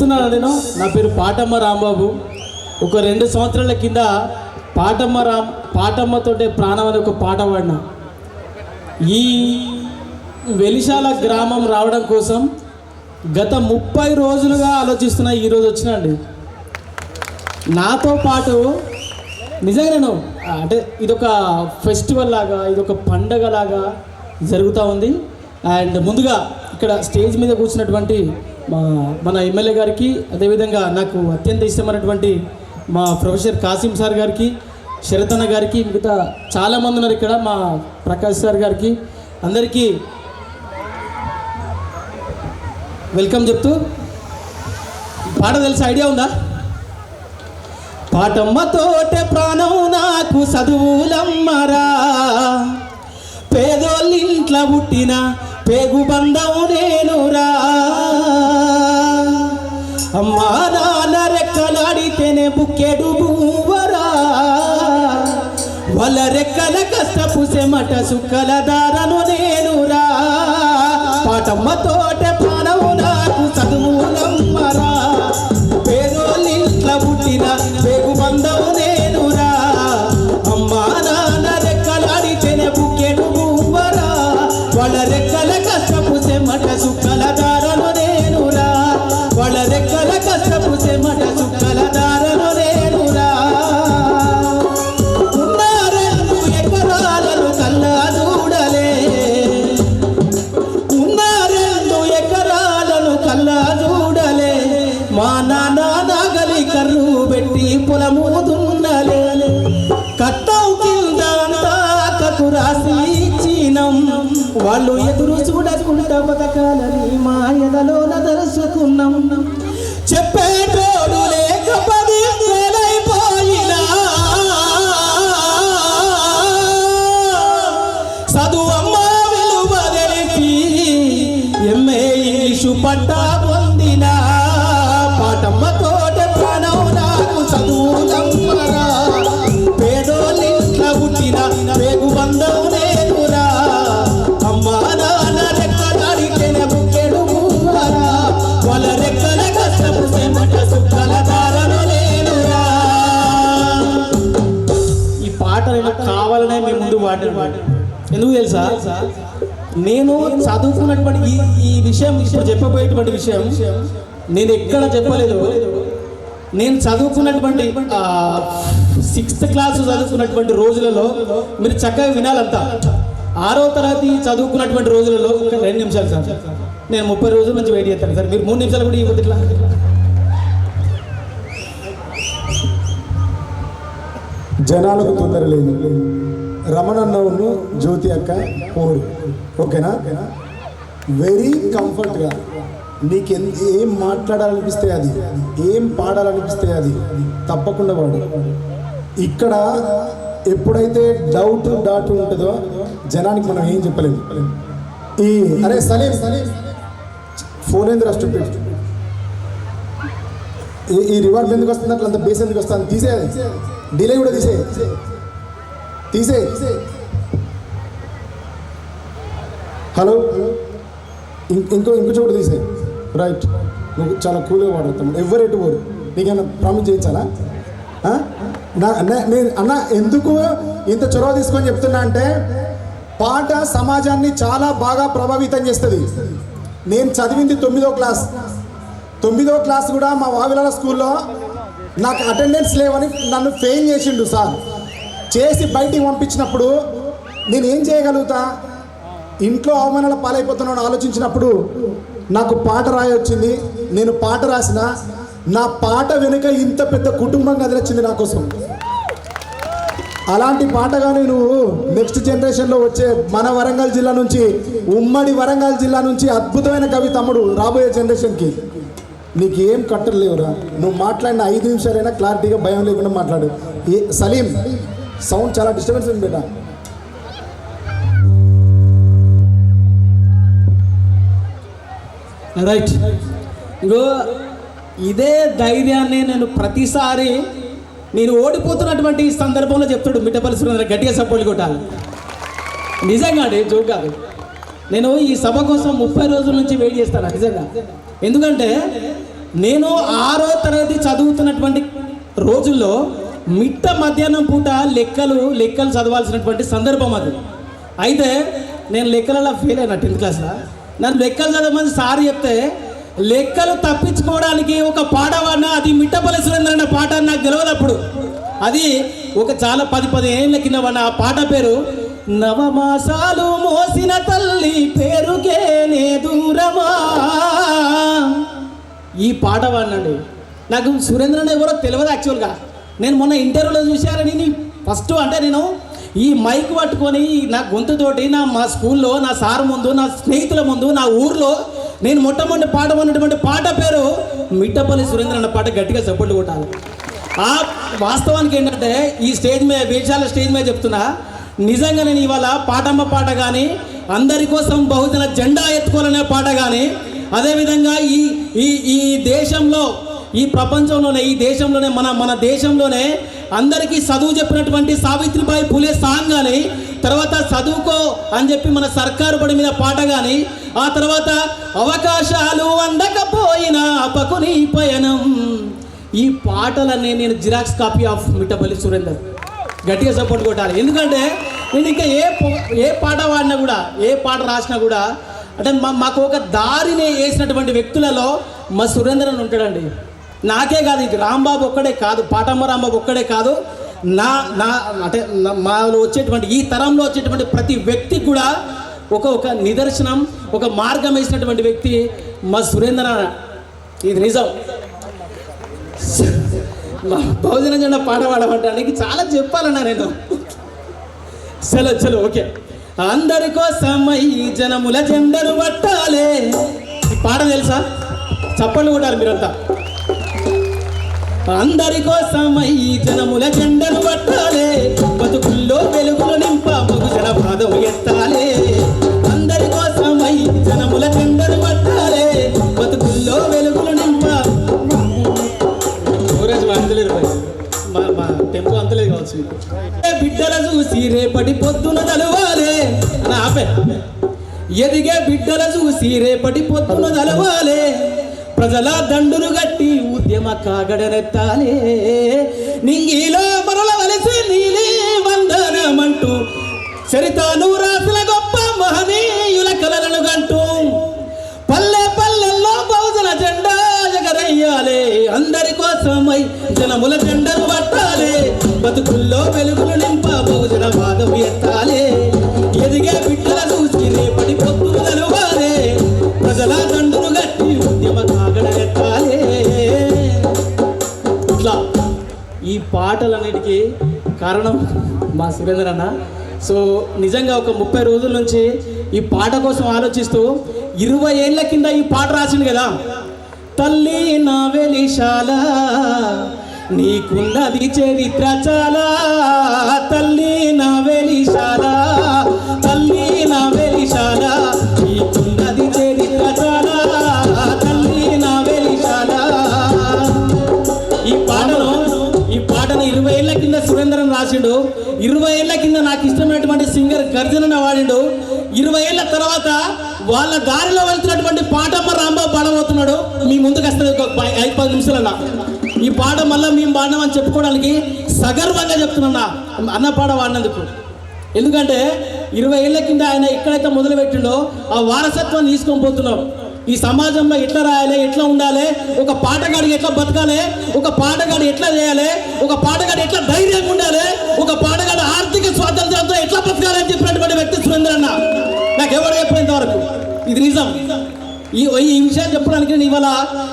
చెప్తున్నాను నేను. నా పేరు పాటమ్మ రాంబాబు. ఒక రెండు సంవత్సరాల కింద పాటమ్మ రామ్ పాటమ్మతోటే ప్రాణం అనే ఒక పాట పాడిన. ఈ వెలిశాల గ్రామం రావడం కోసం గత ముప్పై రోజులుగా ఆలోచిస్తున్నా ఈరోజు వచ్చినండి నాతో పాటు నిజంగా నేను అంటే ఇదొక ఫెస్టివల్ లాగా ఇదొక పండగ లాగా జరుగుతూ ఉంది. అండ్ ముందుగా ఇక్కడ స్టేజ్ మీద కూర్చున్నటువంటి మా మన ఎమ్మెల్యే గారికి అదేవిధంగా నాకు అత్యంత ఇష్టమైనటువంటి మా ప్రొఫెసర్ కాసిం సార్ గారికి శరతన్న గారికి మిగతా చాలామంది ఉన్నారు ఇక్కడ మా ప్రకాష్ సార్ గారికి. అందరికీ వెల్కమ్ చెప్తూ. పాట తెలిసి? ఐడియా ఉందా? పాటమ్మతోటే ప్రాణం నాకు చదువులమ్మరా. పేదోళ్ళింట్లో పుట్టిన పేగు బంధం నేనురా. అమ్మా నాన్న రెక్కలాడితేనే బుక్కెడు భూవరా. వాళ్ళ రెక్కల కష్టపు సెమట సుక్కల దారను నేను దర్శకున్నాం చెప్పేటోడు పాట ఎందుకు తెలుసా? నేను చదువుకున్నటువంటి ఈ ఈ విషయం ఇప్పుడు చెప్పబోయేటువంటి విషయం నేను ఎక్కడ చెప్పలేదు. నేను చదువుకున్నటువంటి సిక్స్త్ క్లాస్ చదువుకున్నటువంటి రోజులలో మీరు చక్కగా వినాలంతా ఆరో తరగతి చదువుకున్నటువంటి రోజులలో రెండు నిమిషాలు సార్. నేను ముప్పై రోజుల నుంచి వెయిట్ చేస్తాను సార్. మీరు మూడు నిమిషాలు కూడా ఇవ్వదు ఇట్లా. జనాలకు తొందర లేదు రమణన్నవును జ్యోతి అక్క పోరు ఓకేనా? వెరీ కంఫర్ట్గా నీకు ఎన్ ఏం మాట్లాడాలనిపిస్తే అది. ఏం పాడాలనిపిస్తే అది. తప్పకుండా వాడు ఇక్కడ ఎప్పుడైతే డౌట్ డాట్ ఉంటుందో జనానికి మనం ఏం చెప్పలేము ఈ అరే సలీం సలీం. ఫోన్ ఏంది రస్ట్ ఈ ఈ రివార్డ్ ఎందుకు వస్తుంది? అట్లా అంత బేస్ ఎందుకు వస్తుంది? తీసేయాలి డిలే కూడా తీసే తీసే. హలో? ఇంకో ఇంకో చోటు తీసే. రైట్ నువ్వు చాలా కూల్గా వాడుతాము ఎవరు ఎటు పోరు? నీకేమైనా ప్రామిస్ చేయించాలా? నా నా- నేను అన్న ఎందుకు ఇంత చొరవ తీసుకొని చెప్తున్నా అంటే పాట సమాజాన్ని చాలా బాగా ప్రభావితం చేస్తుంది. నేను చదివింది తొమ్మిదో క్లాస్. తొమ్మిదో క్లాస్ కూడా మా వావిలాల స్కూల్లో నాకు అటెండెన్స్ లేవని నన్ను ఫెయిల్ చేసిండు సార్. చేసి బయటికి పంపించినప్పుడు నేను ఏం చేయగలుగుతా? ఇంట్లో అవమానాల పాలైపోతున్నాను ఆలోచించినప్పుడు నాకు పాట రాయొచ్చింది నేను పాట రాసిన నా పాట వెనుక ఇంత పెద్ద కుటుంబం కదిలొచ్చింది నా కోసం. అలాంటి పాటగానే నువ్వు నెక్స్ట్ జనరేషన్లో వచ్చే మన వరంగల్ జిల్లా నుంచి ఉమ్మడి వరంగల్ జిల్లా నుంచి అద్భుతమైన కవి తమ్ముడు రాబోయే జనరేషన్కి. నీకు ఏం కట్టలు లేవురా నువ్వు మాట్లాడిన ఐదు నిమిషాలైనా క్లారిటీగా భయం లేకుండా మాట్లాడు. ఏ సలీం సౌండ్ చాలా డిస్టర్బెన్స్ ఉంది బిడ్డ. రైట్ ఇంకో ఇదే ధైర్యాన్ని నేను ప్రతిసారి నేను ఓడిపోతున్నటువంటి ఈ సందర్భంలో చెప్తాడు మిట్టపల్లి సురేంద్ర గట్టిగా సపోర్ట్ కొట్టాలి. నిజంగా అండి జోక్ కాదు. నేను ఈ సభ కోసం ముప్పై రోజుల నుంచి వెయిట్ చేస్తాను నిజంగా. ఎందుకంటే నేను ఆరో తరగతి చదువుతున్నటువంటి రోజుల్లో మిట్ట మధ్యాహ్నం పూట లెక్కలు లెక్కలు చదవాల్సినటువంటి సందర్భం అది. అయితే నేను లెక్కలలో ఫెయిల్ అయినా టెన్త్ క్లాస్లో నన్ను లెక్కలు చదవమని సార్ చెప్తే లెక్కలు తప్పించుకోవడానికి ఒక పాటవాడిన అది మిట్టపల్లి సురేంద్ర అన్న పాట అని నాకు తెలియనప్పుడు అది ఒక చాలా పది పది ఏళ్ళ కింద వాడిన ఆ పాట పేరు నవమాసాలు మోసిన తల్లి పేరుకేనే దూరమా ఈ పాట పాడినండి నాకు సురేంద్రన్ ఎవరో తెలియదు యాక్చువల్గా నేను మొన్న ఇంటర్వ్యూలో చూశారని ఫస్ట్ అంటే నేను ఈ మైక్ పట్టుకొని నా గొంతుతోటి నా మా స్కూల్లో నా సార్ ముందు నా స్నేహితుల ముందు నా ఊర్లో నేను మొట్టమొదటి పాట ఉన్నటువంటి పాట పేరు మిట్టపల్లి సురేంద్ర అన్న పాట గట్టిగా సపోర్ట్ కొట్టాలి. ఆ వాస్తవానికి ఏంటంటే ఈ స్టేజ్ మీద వేషాల స్టేజ్ మీద చెప్తున్నా నిజంగా నేను ఇవాళ పాటమ్మ పాట కానీ అందరి కోసం బహుజన జెండా ఎత్తుకోవాలనే పాట కానీ అదేవిధంగా ఈ ఈ ఈ దేశంలో ఈ ప్రపంచంలోనే ఈ దేశంలోనే మన మన దేశంలోనే అందరికీ చదువు చెప్పినటువంటి సావిత్రిబాయి పులే సాంగ్ కానీ తర్వాత చదువుకో అని చెప్పి మన సర్కారు బడి మీద పాట కానీ ఆ తర్వాత అవకాశాలు అందకపోయినా అపకుని పయనం. ఈ పాటలన్నీ నేను xerox copy of Mittapalli Surender. గట్టిగా సపోర్ట్ కొట్టాలి. ఎందుకంటే నేను ఇంకా ఏ ఏ పాట పాడినా కూడా ఏ పాట రాసినా కూడా అంటే మా మాకు ఒక దారిని వేసినటువంటి వ్యక్తులలో మా సురేంద్రన్ ఉంటాడండి. నాకే కాదు ఇది రాంబాబు ఒక్కడే కాదు పాటమ్మ రాంబాబు ఒక్కడే కాదు. నా నా అంటే మాలో వచ్చేటువంటి ఈ తరంలో వచ్చేటువంటి ప్రతి వ్యక్తి కూడా ఒక ఒక నిదర్శనం ఒక మార్గం వేసినటువంటి వ్యక్తి మా సురేంద్ర ఇది నిజం. మా బహుజన జెండా పాట పాడమంటానికి చాలా చెప్పాలన్నా నేను. చలో చలో ఓకే. అందరి కోసమై జనముల జెండను పట్టాలే. పాట తెలుసా? చప్పట్లు కొట్టాలి మీరంతా. అందరి కోసమై జనముల జెండను పట్టాలే. బతుకుల్లో వెలుగులు నింప బహుజన పాదం ఎత్తాలే. అందరి కోసమై జనముల జెండను పట్టాలే. బతుకుల్లో వెలుగులు నింప. ఊరేజ్ అంతలేదు భయ్. మా మా టెంపో అంతలేదు కావచ్చు బిడ్డల చూసి రేపటి పొద్దున తలవాలే ఆపే ఎదిగే బిడ్డల చూసి రేపటి పొద్దున తలవాలే ప్రజల దండును గట్టి ప్రేమ కాగడనెత్తాలే నింగిలో మరల వలసి నీలే వందనమంటూ చరితాను రాసిన గొప్ప మహనీయుల కలలను గంటూ పల్లె పల్లెల్లో బహుజన జెండా ఎగరయ్యాలే అందరి కోసమై జనముల జెండను పట్టాలే. బతుకుల్లో వెలుగులు నింప బహుజన వాదం ఎత్తాలే. ఎదిగే బిడ్డల పాటలన్నిటికీ కారణం మా సురేంద్ర అన్న. సో నిజంగా ఒక ముప్పై రోజుల నుంచి ఈ పాట కోసం ఆలోచిస్తూ ఇరవై ఏళ్ళ కింద ఈ పాట రాసింది కదా. తల్లి నా వెలిశాల నీకున్నది చరిత్ర చాలా. తల్లి వాడిండు. ఇరవై ఏళ్ళ కింద నాకు ఇష్టమైనటువంటి సింగర్ గర్జన వాడిండు. ఇరవై ఏళ్ళ తర్వాత వాళ్ళ దారిలో వెళ్తున్నటువంటి పాటమ్మ రాంబాబు పాడబోతున్నాడు. మీ ముందుకు వస్తుంది ఒక ఐదు పది నిమిషాలన్నా. ఈ పాట మళ్ళీ మేము పాడినామని చెప్పుకోవడానికి సగర్వంగా చెప్తున్నా అన్న పాట వాడినందుకు. ఎందుకంటే ఇరవై ఏళ్ళ కింద ఆయన ఎక్కడైతే మొదలుపెట్టిండో ఆ వారసత్వాన్ని తీసుకొని పోతున్నాం. ఈ సమాజంలో ఎట్లా రాయాలి ఎట్లా ఉండాలి ఒక పాటగాడికి ఎట్లా బతకాలి ఒక పాటగాడు ఎట్లా చేయాలి ఒక పాటగాడు ఎట్లా ధైర్యంగా ఉండాలి ఒక పాటగాడు ఆర్థిక స్వాతంత్రంతో ఎట్లా బతకాలి అని చెప్పినటువంటి వ్యక్తి సురేంద్ర అన్న. నాకు ఎవరు చెప్పినంత వరకు? ఇది నిజం. ఈ ఈ విషయాలు చెప్పడానికి నేను ఇవాళ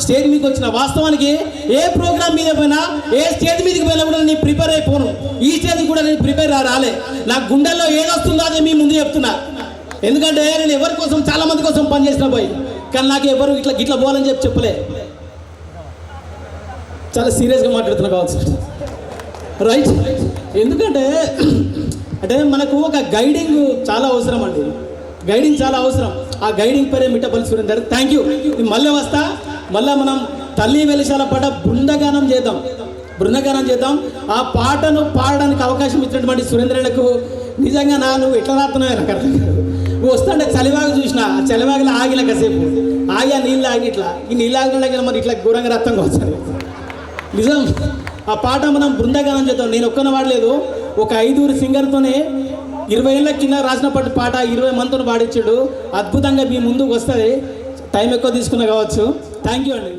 స్టేజ్ మీదకి వచ్చిన. వాస్తవానికి ఏ ప్రోగ్రామ్ మీద పోయినా ఏ స్టేజ్ మీదకి పోయినా కూడా నేను ప్రిపేర్ అయిపోను. ఈ స్టేజ్ కూడా నేను ప్రిపేర్ రాలే. నా గుండెల్లో ఏదొస్తుందో అది మీ ముందు చెప్తున్నా. ఎందుకంటే నేను ఎవరి కోసం చాలా మంది కోసం పనిచేసిన పోయి కానీ నాకు ఎవరు ఇట్లా ఇట్లా పోవాలని చెప్పి చెప్పలే. చాలా సీరియస్గా మాట్లాడుతున్నా కావచ్చు. రైట్ ఎందుకంటే అంటే మనకు ఒక గైడింగ్ చాలా అవసరం అండి. గైడింగ్ చాలా అవసరం. ఆ గైడింగ్ పేరే మిట్టపల్లి సురేందర్ థ్యాంక్ యూ మళ్ళీ వస్తా. మళ్ళీ మనం తల్లి వెలిశాల పాట బృందగానం చేద్దాం. బృందగానం చేద్దాం. ఆ పాటను పాడడానికి అవకాశం ఇచ్చినటువంటి సురేంద్రులకు నిజంగా నా నువ్వు ఎట్లా రాస్తున్నావు నాకు అర్థం కాదు వస్తుంటే చలివాగు చూసిన ఆ చలివాగులో ఆగిన కాసేపు. ఆగి ఆ నీళ్ళు ఆగి ఇట్లా ఈ నీళ్ళు ఆగిన మరి ఇట్లా ఘోరంగా రక్తం వచ్చాను నిజం. ఆ పాట మనం బృందగానం చేద్దాం. నేను ఒక్కన వాడలేదు ఒక ఐదుగురు సింగర్తోనే ఇరవై ఏళ్ళ కింద రాసినప్పటి పాట ఇరవై మందితో పాడించాడు. అద్భుతంగా మీ ముందుకు వస్తుంది. టైం ఎక్కువ తీసుకున్నా కావచ్చు. థ్యాంక్ యూ అండి.